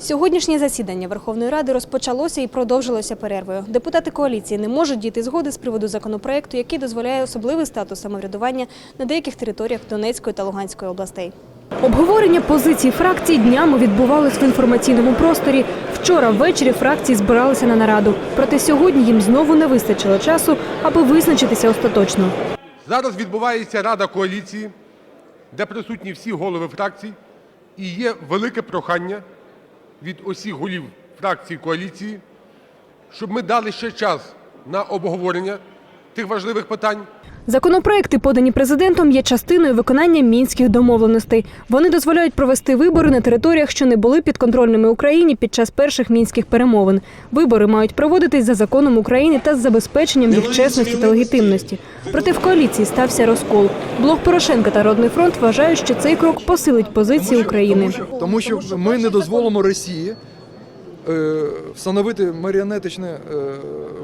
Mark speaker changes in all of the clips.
Speaker 1: Сьогоднішнє засідання Верховної Ради розпочалося і продовжилося перервою. Депутати коаліції не можуть дійти згоди з приводу законопроекту, який дозволяє особливий статус самоврядування на деяких територіях Донецької та Луганської областей. Обговорення позицій фракцій днями відбувалось в інформаційному просторі. Вчора ввечері фракції збиралися на нараду. Проте сьогодні їм знову не вистачило часу, аби визначитися остаточно.
Speaker 2: Зараз відбувається Рада коаліції, де присутні всі голови фракцій, і є велике прохання від усіх голів фракцій коаліції, щоб ми дали ще час на обговорення тих важливих питань.
Speaker 1: Законопроекти, подані президентом, є частиною виконання мінських домовленостей. Вони дозволяють провести вибори на територіях, що не були підконтрольними Україні під час перших мінських перемовин. Вибори мають проводитись за законом України та з забезпеченням їх чесності та легітимності. Проте в коаліції стався розкол. Блок Порошенка та Народний фронт вважають, що цей крок посилить позиції України.
Speaker 3: Тому що ми не дозволимо Росії е, встановити маріонетичну е,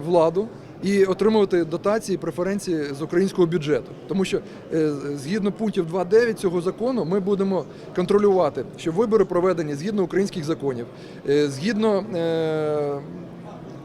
Speaker 3: владу і отримувати дотації, преференції з українського бюджету. Тому що е, згідно пунктів 2.9 цього закону ми будемо контролювати, що вибори проведені згідно українських законів, е, згідно е,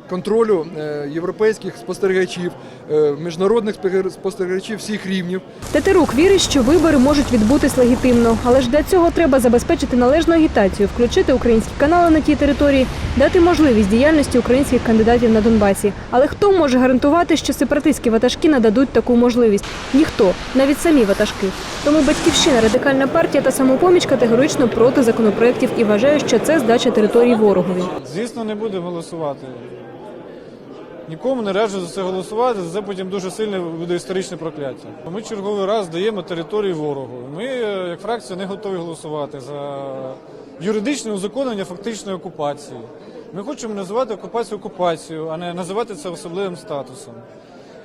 Speaker 3: контролю е, європейських спостерігачів, е, міжнародних спостерігачів- спостерігачів всіх рівнів.
Speaker 1: Тетерук вірить, що вибори можуть відбутись легітимно, але ж для цього треба забезпечити належну агітацію, включити українські канали на тій території, дати можливість діяльності українських кандидатів на Донбасі. Але хто може гарантувати, що сепаратистські ватажки нададуть таку можливість? Ніхто, навіть самі ватажки. Тому батьківщина, радикальна партія та самопоміч категорично проти законопроєктів і вважає, що це здача території ворогові.
Speaker 4: Звісно, не буде голосувати. Нікому не раджу за це голосувати, за це потім дуже сильне буде історичне прокляття. Ми черговий раз даємо територію ворогу. Ми, е, як фракція, не готові голосувати за юридичне узаконення фактичної окупації. Ми хочемо називати окупацію окупацією, а не називати це особливим статусом.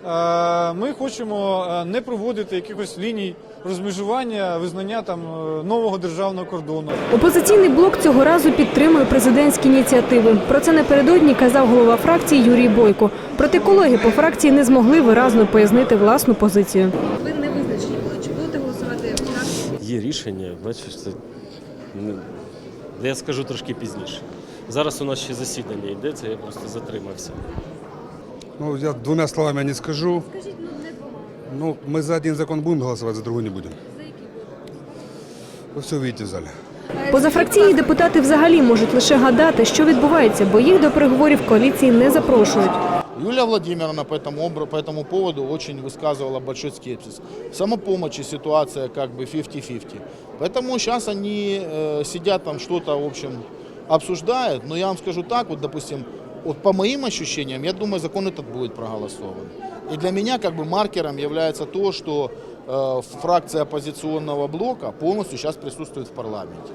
Speaker 4: Е, Ми хочемо е, не проводити якихось ліній розмежування, визнання там е, нового державного кордону.
Speaker 1: Опозиційний блок цього разу підтримує президентські ініціативи. Про це напередодні казав голова фракції Юрій Бойко. Проте колеги по фракції не змогли виразно пояснити власну позицію. Ви не визначені були. Чи будете голосувати
Speaker 5: Є рішення, бачиш, це я скажу трошки пізніше. Зараз у нас ще засідання йде, це я просто затримався.
Speaker 6: Ну, я двумя словами не скажу. Ну, мы за один закон будем голосовать, за другой не будем. За який Вы все увидите в зале.
Speaker 1: Позафракційні депутати взагалі можуть лише гадати, що відбувається, бо їх до переговорів коаліції не запрошують.
Speaker 7: Юлия Владимировна по этому, обра- по этому поводу очень высказывала большой скепсис. В самопомощи ситуация как бы 50-50. Поэтому сейчас они э, сидят там что-то, в общем, обсуждают. Но я вам скажу так, вот, допустим, вот по моим ощущениям, я думаю, закон этот будет проголосован. И для меня как бы маркером является то, что э, фракция оппозиционного блока полностью сейчас присутствует в парламенте.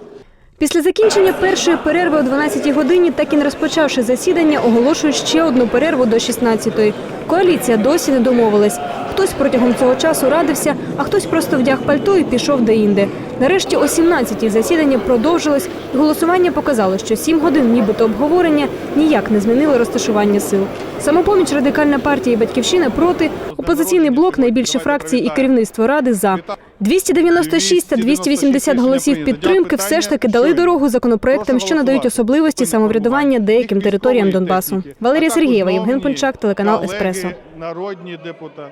Speaker 1: Після закінчення першої перерви о 12-й годині, так і не розпочавши засідання, оголошують ще одну перерву до 16-ї. Коаліція досі не домовилась. Хтось протягом цього часу радився, а хтось просто вдяг пальто і пішов деінде. Нарешті о 17-й засідання продовжилось. і Голосування показало, що 7 годин нібито обговорення ніяк не змінили розташування сил. Самопоміч, радикальна партія і батьківщина проти. Опозиційний блок, найбільше фракції і керівництво ради за. 296 та 280 голосів підтримки все ж таки дали дорогу законопроектам, що надають особливості самоврядування деяким територіям Донбасу. Валерія Сергієва, Євген Пончак, телеканал Еспресо.
Speaker 8: Народні депутати.